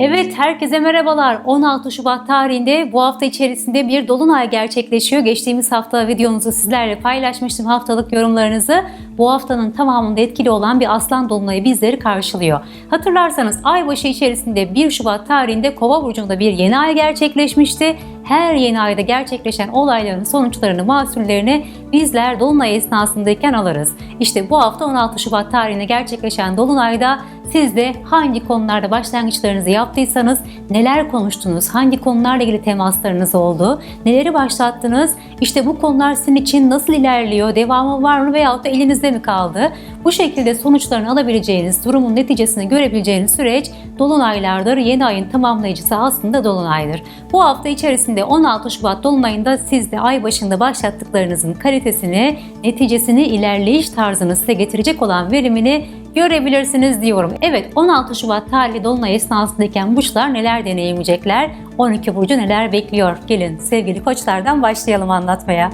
Evet, herkese merhabalar. 16 Şubat tarihinde bu hafta içerisinde bir dolunay gerçekleşiyor. Geçtiğimiz hafta videonuzu sizlerle paylaşmıştım haftalık yorumlarınızı. Bu haftanın tamamında etkili olan bir aslan dolunayı bizleri karşılıyor. Hatırlarsanız aybaşı içerisinde 1 Şubat tarihinde Kova burcunda bir yeni ay gerçekleşmişti. Her yeni ayda gerçekleşen olayların sonuçlarını, mahsullerini bizler dolunay esnasındayken alırız. İşte bu hafta 16 Şubat tarihinde gerçekleşen dolunayda siz de hangi konularda başlangıçlarınızı yaptıysanız, neler konuştunuz, hangi konularla ilgili temaslarınız oldu, neleri başlattınız, işte bu konular sizin için nasıl ilerliyor, devamı var mı veyahut da elinizde mi kaldı? Bu şekilde sonuçlarını alabileceğiniz, durumun neticesini görebileceğiniz süreç dolunaylardır. Yeni ayın tamamlayıcısı aslında dolunaydır. Bu hafta içerisinde 16 Şubat dolunayında siz de ay başında başlattıklarınızın kalitesini, neticesini, ilerleyiş tarzını size getirecek olan verimini görebilirsiniz diyorum. Evet 16 Şubat tarihli dolunay esnasındayken burçlar neler deneyimleyecekler? 12 burcu neler bekliyor? Gelin sevgili koçlardan başlayalım anlatmaya.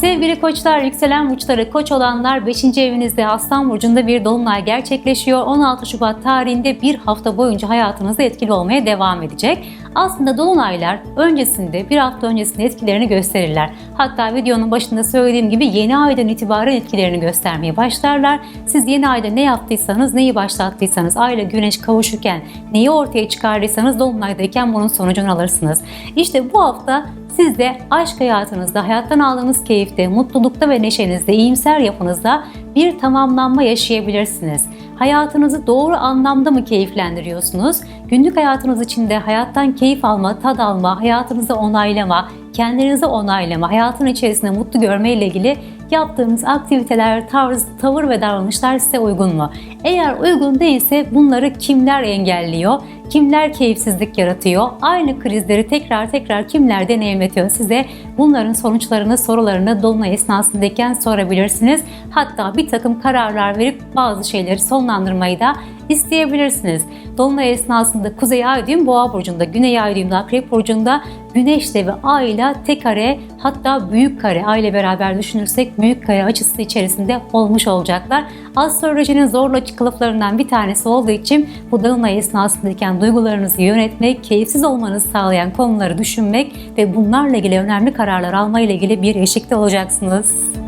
Sevgili koçlar, yükselen burçları koç olanlar 5. evinizde Aslan Burcu'nda bir dolunay gerçekleşiyor. 16 Şubat tarihinde bir hafta boyunca hayatınızda etkili olmaya devam edecek. Aslında dolunaylar öncesinde, bir hafta öncesinde etkilerini gösterirler. Hatta videonun başında söylediğim gibi yeni aydan itibaren etkilerini göstermeye başlarlar. Siz yeni ayda ne yaptıysanız, neyi başlattıysanız, ayla güneş kavuşurken neyi ortaya çıkardıysanız dolunaydayken bunun sonucunu alırsınız. İşte bu hafta siz de aşk hayatınızda, hayattan aldığınız keyifte, mutlulukta ve neşenizde, iyimser yapınızda bir tamamlanma yaşayabilirsiniz. Hayatınızı doğru anlamda mı keyiflendiriyorsunuz? Günlük hayatınız içinde hayattan keyif alma, tad alma, hayatınızı onaylama, kendinizi onaylama, hayatın içerisinde mutlu görme ile ilgili yaptığınız aktiviteler, tarz, tavır ve davranışlar size uygun mu? Eğer uygun değilse bunları kimler engelliyor? Kimler keyifsizlik yaratıyor? Aynı krizleri tekrar tekrar kimler deneyimletiyor size? Bunların sonuçlarını, sorularını Dolunay esnasındayken sorabilirsiniz. Hatta bir takım kararlar verip bazı şeyleri sonlandırmayı da isteyebilirsiniz. Dolunay esnasında Kuzey Ay düğüm Boğa burcunda, Güney Ay düğüm Akrep burcunda Güneşle ve Ay ile tek kare hatta büyük kare Ay beraber düşünürsek büyük kare açısı içerisinde olmuş olacaklar. Astrolojinin zorlu kılıflarından bir tanesi olduğu için bu Dolunay esnasındayken duygularınızı yönetmek, keyifsiz olmanızı sağlayan konuları düşünmek ve bunlarla ilgili önemli kararlar alma ile ilgili bir eşikte olacaksınız.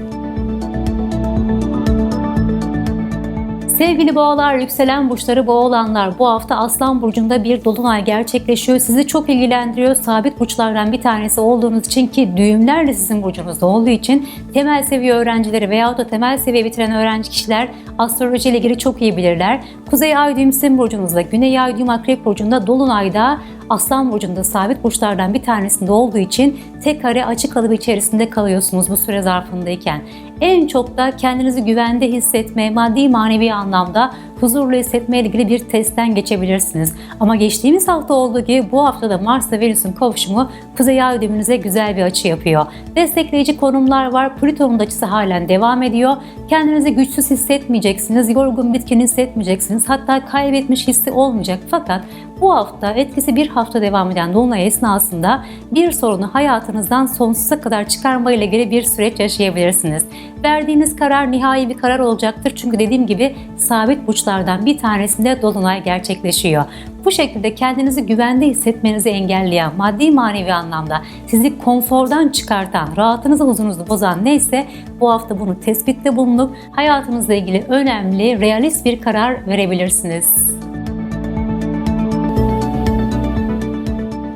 Sevgili boğalar, yükselen burçları boğalanlar bu hafta Aslan Burcu'nda bir dolunay gerçekleşiyor. Sizi çok ilgilendiriyor. Sabit burçlardan bir tanesi olduğunuz için ki düğümler de sizin burcunuzda olduğu için temel seviye öğrencileri veyahut da temel seviye bitiren öğrenci kişiler astroloji ile ilgili çok iyi bilirler. Kuzey ay düğüm sizin burcunuzda, güney ay düğüm akrep burcunda dolunayda Aslan burcunda sabit burçlardan bir tanesinde olduğu için tek kare açık kalıbı içerisinde kalıyorsunuz bu süre zarfındayken. En çok da kendinizi güvende hissetme, maddi manevi anlamda huzurlu hissetme ile ilgili bir testten geçebilirsiniz. Ama geçtiğimiz hafta olduğu gibi bu haftada Mars ve Venüs'ün kavuşumu Kuzey Ay düğümünüze güzel bir açı yapıyor. Destekleyici konumlar var. Plüton'un açısı halen devam ediyor. Kendinizi güçsüz hissetmeyeceksiniz, yorgun bitkin hissetmeyeceksiniz. Hatta kaybetmiş hissi olmayacak. Fakat bu hafta etkisi bir hafta devam eden Dolunay esnasında bir sorunu hayatınızdan sonsuza kadar çıkarma ile ilgili bir süreç yaşayabilirsiniz. Verdiğiniz karar nihai bir karar olacaktır. Çünkü dediğim gibi sabit burçlardan bir tanesinde Dolunay gerçekleşiyor. Bu şekilde kendinizi güvende hissetmenizi engelleyen, maddi manevi anlamda sizi konfordan çıkartan, rahatınızı huzurunuzu bozan neyse bu hafta bunu tespitte bulunup hayatınızla ilgili önemli, realist bir karar verebilirsiniz.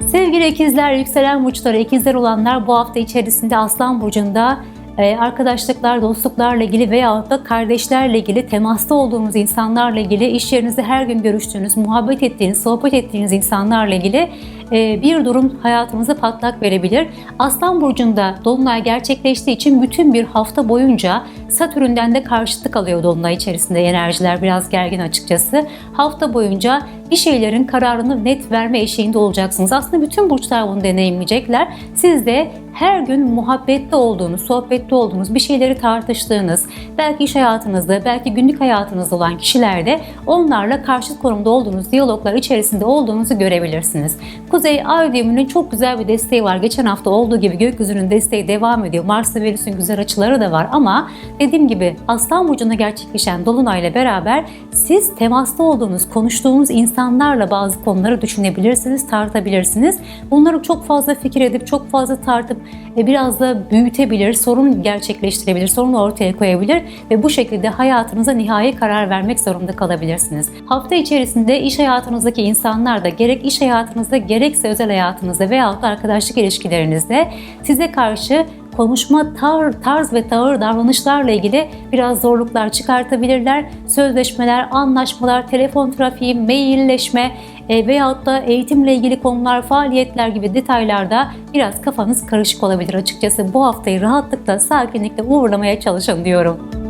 Sevgili ikizler, yükselen burçları ikizler olanlar bu hafta içerisinde Aslan Burcu'nda arkadaşlıklar, dostluklarla ilgili veya da kardeşlerle ilgili, temasta olduğunuz insanlarla ilgili, iş yerinizde her gün görüştüğünüz, muhabbet ettiğiniz, sohbet ettiğiniz insanlarla ilgili e, bir durum hayatınıza patlak verebilir. Aslan Burcu'nda Dolunay gerçekleştiği için bütün bir hafta boyunca Satürn'den de karşıtlık alıyor Dolunay içerisinde enerjiler biraz gergin açıkçası. Hafta boyunca bir şeylerin kararını net verme eşiğinde olacaksınız. Aslında bütün burçlar bunu deneyimleyecekler. Siz de her gün muhabbette olduğunuz, sohbette olduğunuz, bir şeyleri tartıştığınız, belki iş hayatınızda, belki günlük hayatınızda olan kişilerde onlarla karşıt konumda olduğunuz diyaloglar içerisinde olduğunuzu görebilirsiniz. Kuzey Ay düğümünün çok güzel bir desteği var. Geçen hafta olduğu gibi gökyüzünün desteği devam ediyor. Mars ve Venüs'ün güzel açıları da var ama dediğim gibi Aslan Burcu'nda gerçekleşen Dolunay'la beraber siz temasta olduğunuz, konuştuğunuz insanlarla bazı konuları düşünebilirsiniz, tartabilirsiniz. Bunları çok fazla fikir edip, çok fazla tartıp e, biraz da büyütebilir, sorun gerçekleştirebilir, sorunu ortaya koyabilir ve bu şekilde hayatınıza nihai karar vermek zorunda kalabilirsiniz. Hafta içerisinde iş hayatınızdaki insanlar da gerek iş hayatınızda gerekse özel hayatınızda veyahut da arkadaşlık ilişkilerinizde size karşı konuşma tar, tarz ve tavır davranışlarla ilgili biraz zorluklar çıkartabilirler. Sözleşmeler, anlaşmalar, telefon trafiği, mailleşme e, veyahut da eğitimle ilgili konular, faaliyetler gibi detaylarda biraz kafanız karışık olabilir açıkçası. Bu haftayı rahatlıkla, sakinlikle uğurlamaya çalışın diyorum.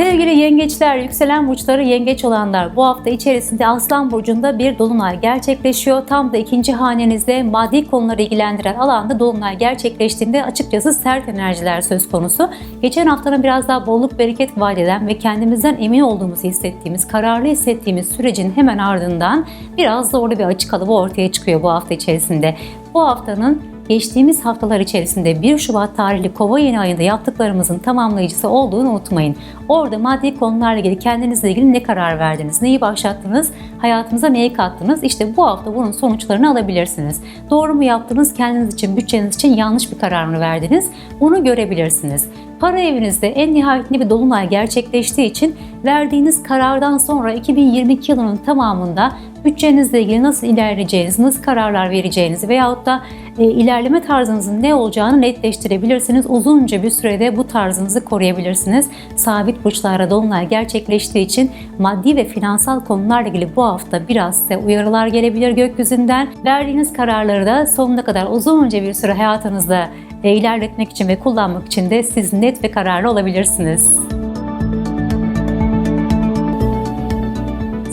Sevgili yengeçler, yükselen burçları yengeç olanlar bu hafta içerisinde Aslan Burcu'nda bir dolunay gerçekleşiyor. Tam da ikinci hanenizde maddi konuları ilgilendiren alanda dolunay gerçekleştiğinde açıkçası sert enerjiler söz konusu. Geçen haftanın biraz daha bolluk bereket vaat eden ve kendimizden emin olduğumuzu hissettiğimiz, kararlı hissettiğimiz sürecin hemen ardından biraz zorlu bir açık alıbı ortaya çıkıyor bu hafta içerisinde. Bu haftanın geçtiğimiz haftalar içerisinde 1 Şubat tarihli Kova yeni ayında yaptıklarımızın tamamlayıcısı olduğunu unutmayın. Orada maddi konularla ilgili kendinizle ilgili ne karar verdiniz, neyi başlattınız, hayatınıza neyi kattınız? İşte bu hafta bunun sonuçlarını alabilirsiniz. Doğru mu yaptınız, kendiniz için, bütçeniz için yanlış bir karar mı verdiniz? Bunu görebilirsiniz. Para evinizde en nihayetinde bir dolunay gerçekleştiği için verdiğiniz karardan sonra 2022 yılının tamamında bütçenizle ilgili nasıl ilerleyeceğiniz, nasıl kararlar vereceğinizi veyahut da e, ilerleme tarzınızın ne olacağını netleştirebilirsiniz. Uzunca bir sürede bu tarzınızı koruyabilirsiniz. Sabit burçlara dolunay gerçekleştiği için maddi ve finansal konularla ilgili bu hafta biraz size uyarılar gelebilir gökyüzünden. Verdiğiniz kararları da sonuna kadar uzunca bir süre hayatınızda e, ilerletmek için ve kullanmak için de siz net ve kararlı olabilirsiniz.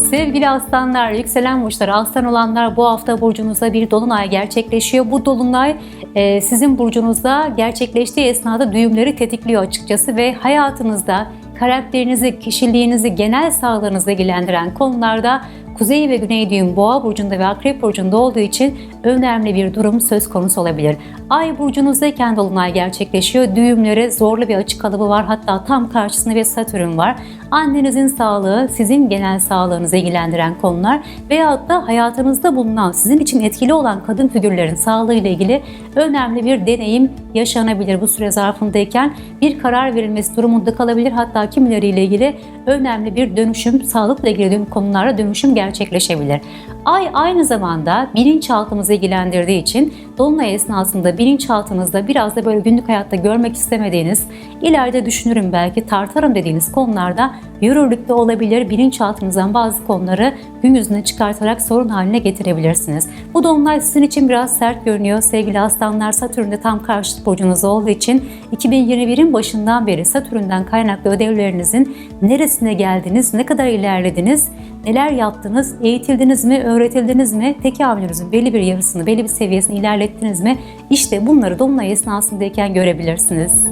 Sevgili aslanlar, yükselen burçları aslan olanlar bu hafta burcunuzda bir dolunay gerçekleşiyor. Bu dolunay e, sizin burcunuzda gerçekleştiği esnada düğümleri tetikliyor açıkçası ve hayatınızda karakterinizi, kişiliğinizi, genel sağlığınızı ilgilendiren konularda Kuzey ve Güney düğüm Boğa burcunda ve Akrep burcunda olduğu için önemli bir durum söz konusu olabilir. Ay burcunuzdayken dolunay gerçekleşiyor. Düğümlere zorlu bir açık kalıbı var. Hatta tam karşısında bir Satürn var. Annenizin sağlığı, sizin genel sağlığınızı ilgilendiren konular veyahut da hayatınızda bulunan, sizin için etkili olan kadın figürlerin sağlığı ile ilgili önemli bir deneyim yaşanabilir bu süre zarfındayken. Bir karar verilmesi durumunda kalabilir. Hatta kimileriyle ilgili önemli bir dönüşüm, sağlıkla ilgili konulara dönüşüm gerçekleşebilir. Ay aynı zamanda bilinçaltımızı ilgilendirdiği için Dolunay esnasında bilinçaltınızda biraz da böyle günlük hayatta görmek istemediğiniz, ileride düşünürüm belki tartarım dediğiniz konularda yürürlükte olabilir. Bilinçaltınızdan bazı konuları gün yüzüne çıkartarak sorun haline getirebilirsiniz. Bu dolunay sizin için biraz sert görünüyor. Sevgili aslanlar Satürn'de tam karşıt burcunuz olduğu için 2021'in başından beri Satürn'den kaynaklı ödevlerinizin neresine geldiniz, ne kadar ilerlediniz, neler yaptınız, eğitildiniz mi, öğretildiniz mi, tekamülünüzün belli bir yarısını, belli bir seviyesini ilerlettiniz mi? İşte bunları dolunay esnasındayken görebilirsiniz.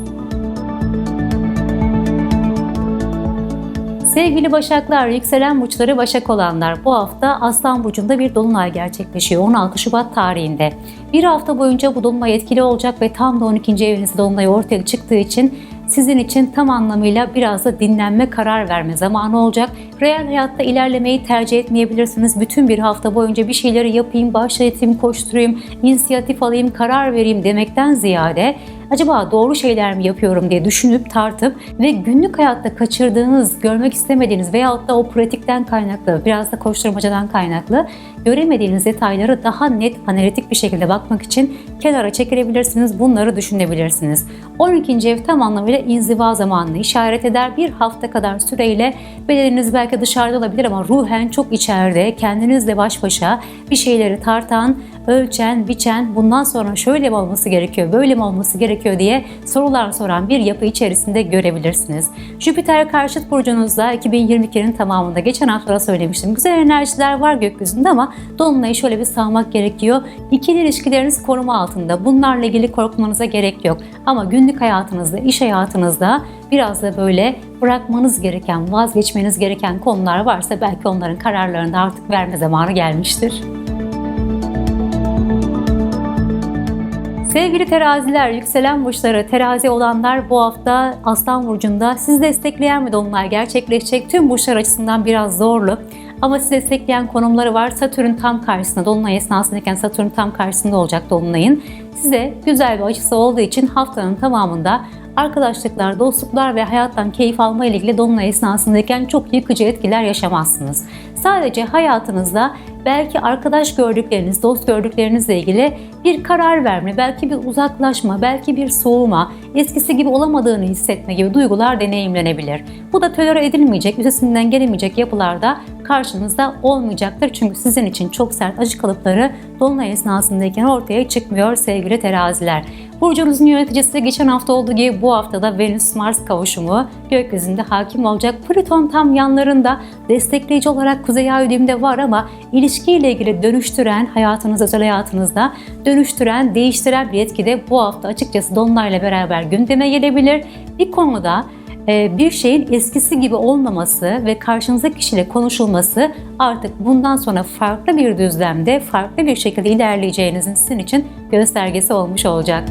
Sevgili Başaklar, yükselen burçları Başak olanlar bu hafta Aslan Burcu'nda bir dolunay gerçekleşiyor 16 Şubat tarihinde. Bir hafta boyunca bu dolunay etkili olacak ve tam da 12. evinizde dolunay ortaya çıktığı için sizin için tam anlamıyla biraz da dinlenme, karar verme zamanı olacak. Real hayatta ilerlemeyi tercih etmeyebilirsiniz. Bütün bir hafta boyunca bir şeyleri yapayım, başlatayım, koşturayım, inisiyatif alayım, karar vereyim demekten ziyade acaba doğru şeyler mi yapıyorum diye düşünüp tartıp ve günlük hayatta kaçırdığınız, görmek istemediğiniz veyahut da o pratikten kaynaklı, biraz da koşturmacadan kaynaklı göremediğiniz detayları daha net, analitik bir şekilde bakmak için kenara çekilebilirsiniz. Bunları düşünebilirsiniz. 12. ev tam anlamıyla inziva zamanını işaret eder. Bir hafta kadar süreyle bedeniniz belki dışarıda olabilir ama ruhen çok içeride, kendinizle baş başa bir şeyleri tartan, ölçen, biçen, bundan sonra şöyle mi olması gerekiyor, böyle mi olması gerekiyor diye sorular soran bir yapı içerisinde görebilirsiniz. Jüpiter karşıt burcunuzda 2022'nin tamamında geçen hafta söylemiştim. Güzel enerjiler var gökyüzünde ama dolunayı şöyle bir sağmak gerekiyor. İkili ilişkileriniz koruma altında. Bunlarla ilgili korkmanıza gerek yok. Ama günlük hayatınızda, iş hayatınızda biraz da böyle bırakmanız gereken, vazgeçmeniz gereken konular varsa belki onların kararlarını da artık verme zamanı gelmiştir. Sevgili teraziler, yükselen burçları, terazi olanlar bu hafta Aslan Burcu'nda sizi destekleyen bir dolunay gerçekleşecek. Tüm burçlar açısından biraz zorlu. Ama sizi destekleyen konumları var. Satürn tam karşısında, Dolunay esnasındayken Satürn tam karşısında olacak Dolunay'ın. Size güzel bir açısı olduğu için haftanın tamamında arkadaşlıklar, dostluklar ve hayattan keyif alma ile ilgili dolunay esnasındayken çok yıkıcı etkiler yaşamazsınız. Sadece hayatınızda belki arkadaş gördükleriniz, dost gördüklerinizle ilgili bir karar verme, belki bir uzaklaşma, belki bir soğuma, eskisi gibi olamadığını hissetme gibi duygular deneyimlenebilir. Bu da tolere edilmeyecek, üstesinden gelemeyecek yapılarda karşınızda olmayacaktır. Çünkü sizin için çok sert acı kalıpları dolunay esnasındayken ortaya çıkmıyor sevgili teraziler. Burcunuzun yöneticisi geçen hafta olduğu gibi bu haftada Venüs-Mars kavuşumu gökyüzünde hakim olacak. Plüton tam yanlarında destekleyici olarak kuzey ay düğümde var ama ilişkiyle ilgili dönüştüren, hayatınız özel hayatınızda dönüştüren, değiştiren bir etki de bu hafta açıkçası Dolunay'la beraber gündeme gelebilir. Bir konuda bir şeyin eskisi gibi olmaması ve karşınızdaki kişiyle konuşulması artık bundan sonra farklı bir düzlemde, farklı bir şekilde ilerleyeceğinizin sizin için göstergesi olmuş olacak.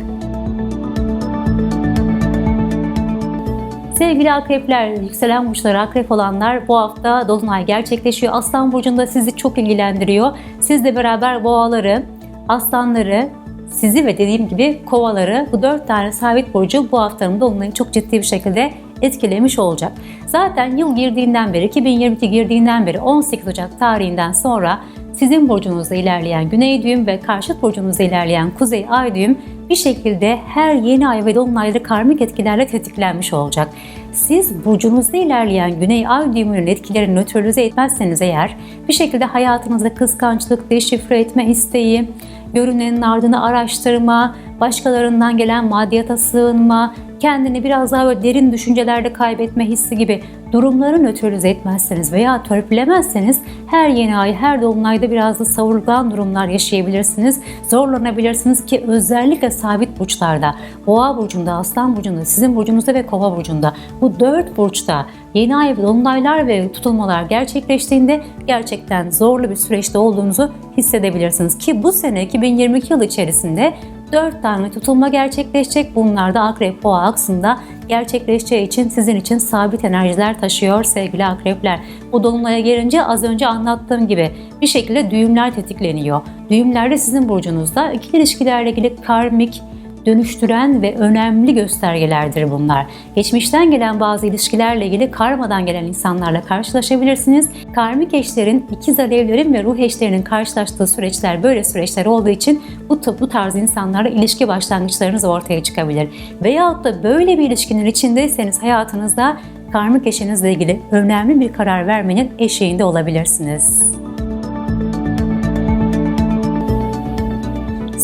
Sevgili akrepler, yükselen burçları akrep olanlar bu hafta Dolunay gerçekleşiyor. Aslan burcunda sizi çok ilgilendiriyor. Sizle beraber boğaları, aslanları, sizi ve dediğim gibi kovaları bu dört tane sabit burcu bu haftanın Dolunay'ı çok ciddi bir şekilde etkilemiş olacak. Zaten yıl girdiğinden beri, 2022 girdiğinden beri 18 Ocak tarihinden sonra sizin burcunuzda ilerleyen güney düğüm ve karşıt burcunuzda ilerleyen kuzey ay düğüm bir şekilde her yeni ay ve dolunayları karmik etkilerle tetiklenmiş olacak. Siz burcunuzda ilerleyen güney ay düğümünün etkilerini nötralize etmezseniz eğer bir şekilde hayatınızda kıskançlık, deşifre etme isteği, görünenin ardını araştırma, başkalarından gelen maddiyata sığınma, kendini biraz daha böyle derin düşüncelerde kaybetme hissi gibi durumları nötralize etmezseniz veya törpülemezseniz her yeni ay, her dolunayda biraz da savurgan durumlar yaşayabilirsiniz. Zorlanabilirsiniz ki özellikle sabit burçlarda, boğa burcunda, aslan burcunda, sizin burcunuzda ve kova burcunda bu dört burçta yeni ay, dolunaylar ve tutulmalar gerçekleştiğinde gerçekten zorlu bir süreçte olduğunuzu hissedebilirsiniz. Ki bu sene 2022 yıl içerisinde 4 tane tutulma gerçekleşecek. Bunlar da Akrep Boğa aksında gerçekleşeceği için sizin için sabit enerjiler taşıyor sevgili akrepler. Bu dolunaya gelince az önce anlattığım gibi bir şekilde düğümler tetikleniyor. Düğümler de sizin burcunuzda ikili ilişkilerle ilgili karmik, dönüştüren ve önemli göstergelerdir bunlar. Geçmişten gelen bazı ilişkilerle ilgili karmadan gelen insanlarla karşılaşabilirsiniz. Karmik eşlerin, ikiz alevlerin ve ruh eşlerinin karşılaştığı süreçler böyle süreçler olduğu için bu, bu tarz insanlarla ilişki başlangıçlarınız ortaya çıkabilir. Veyahut da böyle bir ilişkinin içindeyseniz hayatınızda karmik eşinizle ilgili önemli bir karar vermenin eşiğinde olabilirsiniz.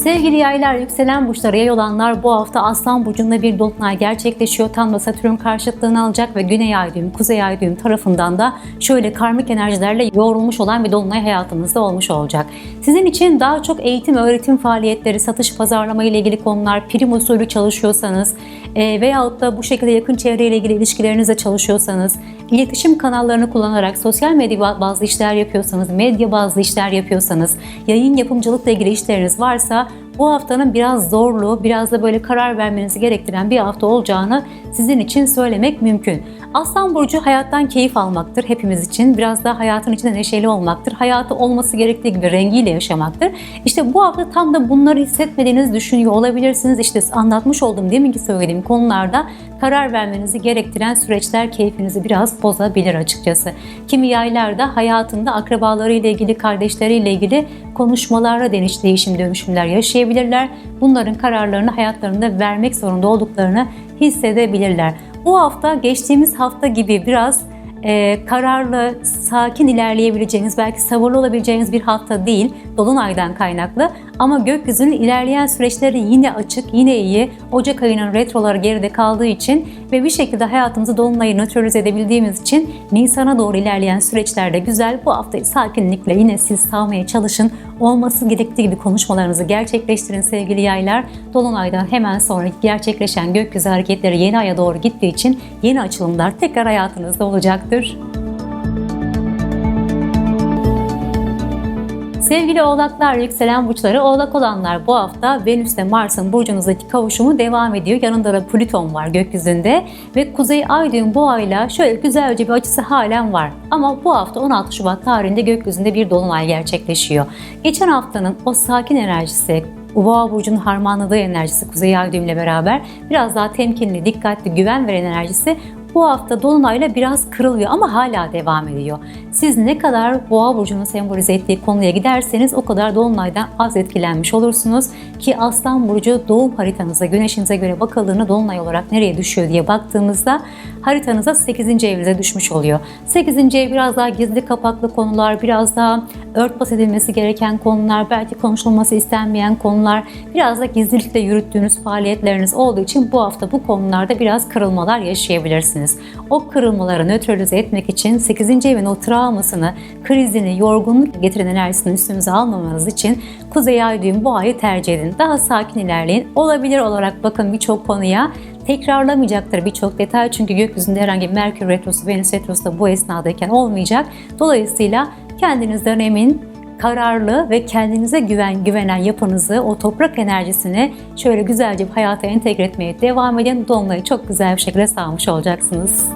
Sevgili yaylar, yükselen burçlara yay olanlar bu hafta Aslan Burcu'nda bir dolunay gerçekleşiyor. Tam da Satürn karşıtlığını alacak ve Güney Ay düğüm, Kuzey Ay düğüm tarafından da şöyle karmik enerjilerle yoğrulmuş olan bir dolunay hayatımızda olmuş olacak. Sizin için daha çok eğitim, öğretim faaliyetleri, satış, pazarlama ile ilgili konular, prim usulü çalışıyorsanız e, veyahut da bu şekilde yakın çevreyle ilgili ilişkilerinizle çalışıyorsanız, iletişim kanallarını kullanarak sosyal medya bazlı işler yapıyorsanız, medya bazlı işler yapıyorsanız, yayın yapımcılıkla ilgili işleriniz varsa bu haftanın biraz zorlu, biraz da böyle karar vermenizi gerektiren bir hafta olacağını sizin için söylemek mümkün. Aslan Burcu hayattan keyif almaktır hepimiz için. Biraz da hayatın içinde neşeli olmaktır. Hayatı olması gerektiği gibi rengiyle yaşamaktır. İşte bu hafta tam da bunları hissetmediğinizi düşünüyor olabilirsiniz. İşte anlatmış olduğum deminki söylediğim konularda karar vermenizi gerektiren süreçler keyfinizi biraz bozabilir açıkçası. Kimi yaylarda hayatında akrabalarıyla ilgili, kardeşleriyle ilgili konuşmalarla deniş değişim dönüşümler yaşayabilirler. Bunların kararlarını hayatlarında vermek zorunda olduklarını hissedebilirler. Bu hafta geçtiğimiz hafta gibi biraz e, kararlı, sakin ilerleyebileceğiniz, belki sabırlı olabileceğiniz bir hafta değil, Dolunay'dan kaynaklı. Ama gökyüzünün ilerleyen süreçleri yine açık, yine iyi. Ocak ayının retroları geride kaldığı için ve bir şekilde hayatımızı dolunayı nötralize edebildiğimiz için Nisan'a doğru ilerleyen süreçlerde güzel. Bu haftayı sakinlikle yine siz sağmaya çalışın. Olması gerektiği gibi konuşmalarınızı gerçekleştirin sevgili yaylar. Dolunaydan hemen sonra gerçekleşen gökyüzü hareketleri yeni aya doğru gittiği için yeni açılımlar tekrar hayatınızda olacaktır. Sevgili oğlaklar, yükselen burçları oğlak olanlar bu hafta Venüs ile Mars'ın burcunuzdaki kavuşumu devam ediyor. Yanında da Plüton var gökyüzünde ve Kuzey Ay düğüm bu ayla şöyle güzelce bir açısı halen var. Ama bu hafta 16 Şubat tarihinde gökyüzünde bir dolunay gerçekleşiyor. Geçen haftanın o sakin enerjisi, Boğa burcunun harmanladığı enerjisi Kuzey Ay düğümle beraber biraz daha temkinli, dikkatli, güven veren enerjisi bu hafta Dolunay'la biraz kırılıyor ama hala devam ediyor. Siz ne kadar Boğa burcunun sembolize ettiği konuya giderseniz o kadar Dolunay'dan az etkilenmiş olursunuz ki Aslan burcu doğum haritanıza, güneşinize göre bakıldığında Dolunay olarak nereye düşüyor diye baktığımızda haritanıza 8. evinize düşmüş oluyor. 8. ev biraz daha gizli kapaklı konular, biraz daha örtbas edilmesi gereken konular, belki konuşulması istenmeyen konular, biraz da gizlilikle yürüttüğünüz faaliyetleriniz olduğu için bu hafta bu konularda biraz kırılmalar yaşayabilirsiniz. O kırılmaları nötralize etmek için 8. evin o travmasını, krizini, yorgunluk getiren enerjisini üstünüze almamanız için Kuzey Ay düğüm bu ayı tercih edin. Daha sakin ilerleyin. Olabilir olarak bakın birçok konuya tekrarlamayacaktır birçok detay çünkü gökyüzünde herhangi bir Merkür Retrosu, Venüs Retrosu da bu esnadayken olmayacak. Dolayısıyla kendinizden emin, kararlı ve kendinize güven güvenen yapınızı, o toprak enerjisini şöyle güzelce bir hayata entegre etmeye devam edin. Dolunayı çok güzel bir şekilde sağmış olacaksınız.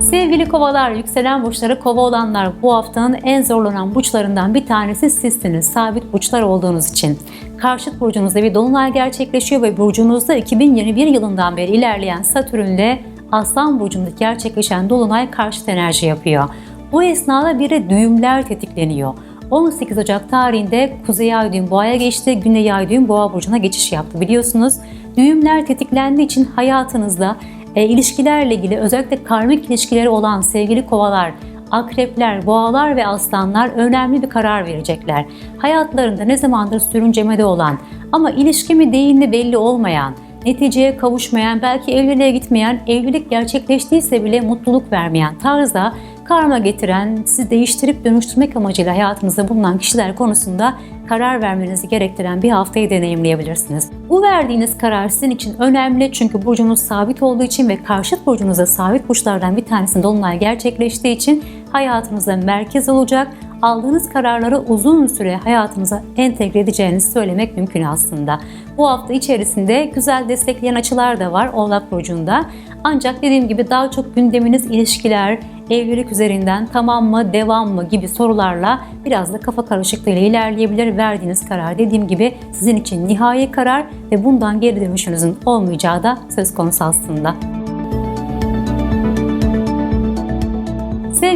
Sevgili kovalar, yükselen burçları kova olanlar bu haftanın en zorlanan burçlarından bir tanesi sizsiniz. Sabit burçlar olduğunuz için. Karşıt burcunuzda bir dolunay gerçekleşiyor ve burcunuzda 2021 yılından beri ilerleyen Satürn'le Aslan burcunda gerçekleşen dolunay karşıt enerji yapıyor. Bu esnada bir de düğümler tetikleniyor. 18 Ocak tarihinde Kuzey Ay düğüm Boğa'ya geçti, Güney Ay düğüm Boğa burcuna geçiş yaptı biliyorsunuz. Düğümler tetiklendiği için hayatınızda e, ilişkilerle ilgili özellikle karmik ilişkileri olan sevgili kovalar, akrepler, boğalar ve aslanlar önemli bir karar verecekler. Hayatlarında ne zamandır sürüncemede olan ama ilişki mi değil mi belli olmayan, neticeye kavuşmayan, belki evliliğe gitmeyen, evlilik gerçekleştiyse bile mutluluk vermeyen tarzda karma getiren, sizi değiştirip dönüştürmek amacıyla hayatınızda bulunan kişiler konusunda karar vermenizi gerektiren bir haftayı deneyimleyebilirsiniz. Bu verdiğiniz karar sizin için önemli çünkü burcunuz sabit olduğu için ve karşıt burcunuzda sabit burçlardan bir tanesinde dolunay gerçekleştiği için hayatınızda merkez olacak. Aldığınız kararları uzun süre hayatınıza entegre edeceğinizi söylemek mümkün aslında. Bu hafta içerisinde güzel destekleyen açılar da var Oğlak Burcu'nda. Ancak dediğim gibi daha çok gündeminiz ilişkiler, evlilik üzerinden tamam mı, devam mı gibi sorularla biraz da kafa karışıklığıyla ilerleyebilir. Verdiğiniz karar dediğim gibi sizin için nihai karar ve bundan geri dönüşünüzün olmayacağı da söz konusu aslında.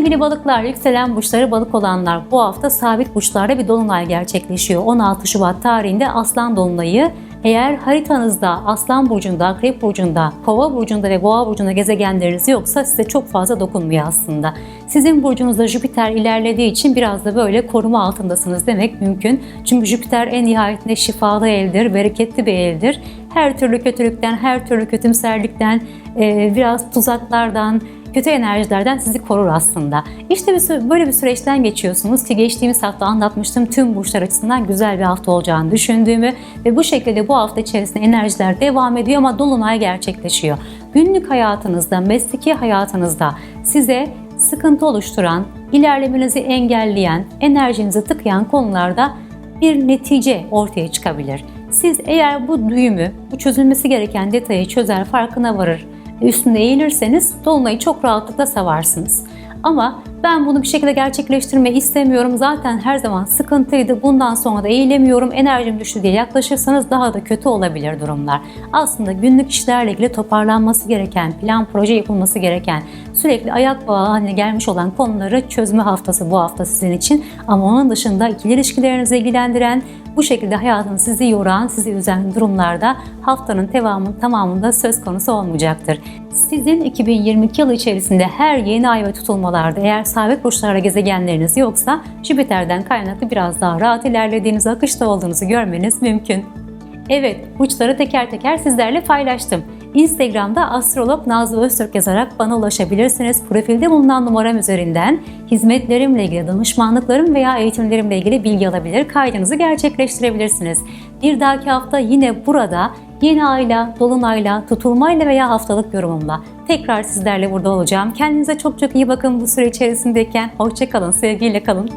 Sevgili balıklar, yükselen burçları balık olanlar bu hafta sabit burçlarda bir dolunay gerçekleşiyor. 16 Şubat tarihinde Aslan Dolunayı eğer haritanızda Aslan Burcu'nda, Akrep Burcu'nda, Kova Burcu'nda ve Boğa Burcu'nda gezegenleriniz yoksa size çok fazla dokunmuyor aslında. Sizin burcunuzda Jüpiter ilerlediği için biraz da böyle koruma altındasınız demek mümkün. Çünkü Jüpiter en nihayetinde şifalı eldir, bereketli bir eldir. Her türlü kötülükten, her türlü kötümserlikten, biraz tuzaklardan, kötü enerjilerden sizi korur aslında. İşte böyle bir süreçten geçiyorsunuz ki geçtiğimiz hafta anlatmıştım tüm burçlar açısından güzel bir hafta olacağını düşündüğümü ve bu şekilde bu hafta içerisinde enerjiler devam ediyor ama dolunay gerçekleşiyor. Günlük hayatınızda, mesleki hayatınızda size sıkıntı oluşturan, ilerlemenizi engelleyen, enerjinizi tıkayan konularda bir netice ortaya çıkabilir. Siz eğer bu düğümü, bu çözülmesi gereken detayı çözer, farkına varır, üstünde eğilirseniz dolunayı çok rahatlıkla savarsınız. Ama ben bunu bir şekilde gerçekleştirmeyi istemiyorum. Zaten her zaman sıkıntıydı. Bundan sonra da eğilemiyorum. Enerjim düştü diye yaklaşırsanız daha da kötü olabilir durumlar. Aslında günlük işlerle ilgili toparlanması gereken, plan proje yapılması gereken, sürekli ayak bağı haline gelmiş olan konuları çözme haftası bu hafta sizin için. Ama onun dışında ikili ilişkilerinizi ilgilendiren, bu şekilde hayatın sizi yoran, sizi üzen durumlarda haftanın devamının tamamında söz konusu olmayacaktır. Sizin 2022 yılı içerisinde her yeni ay ve tutulmalarda eğer sabit burçlarda gezegenleriniz yoksa Jüpiter'den kaynaklı biraz daha rahat ilerlediğiniz akışta olduğunuzu görmeniz mümkün. Evet, burçları teker teker sizlerle paylaştım. Instagram'da astrolog Nazlı Öztürk yazarak bana ulaşabilirsiniz. Profilde bulunan numaram üzerinden hizmetlerimle ilgili, danışmanlıklarım veya eğitimlerimle ilgili bilgi alabilir, kaydınızı gerçekleştirebilirsiniz. Bir dahaki hafta yine burada yeni ayla, dolunayla, tutulmayla veya haftalık yorumumla tekrar sizlerle burada olacağım. Kendinize çok çok iyi bakın bu süre içerisindeyken. Hoşçakalın, sevgiyle kalın.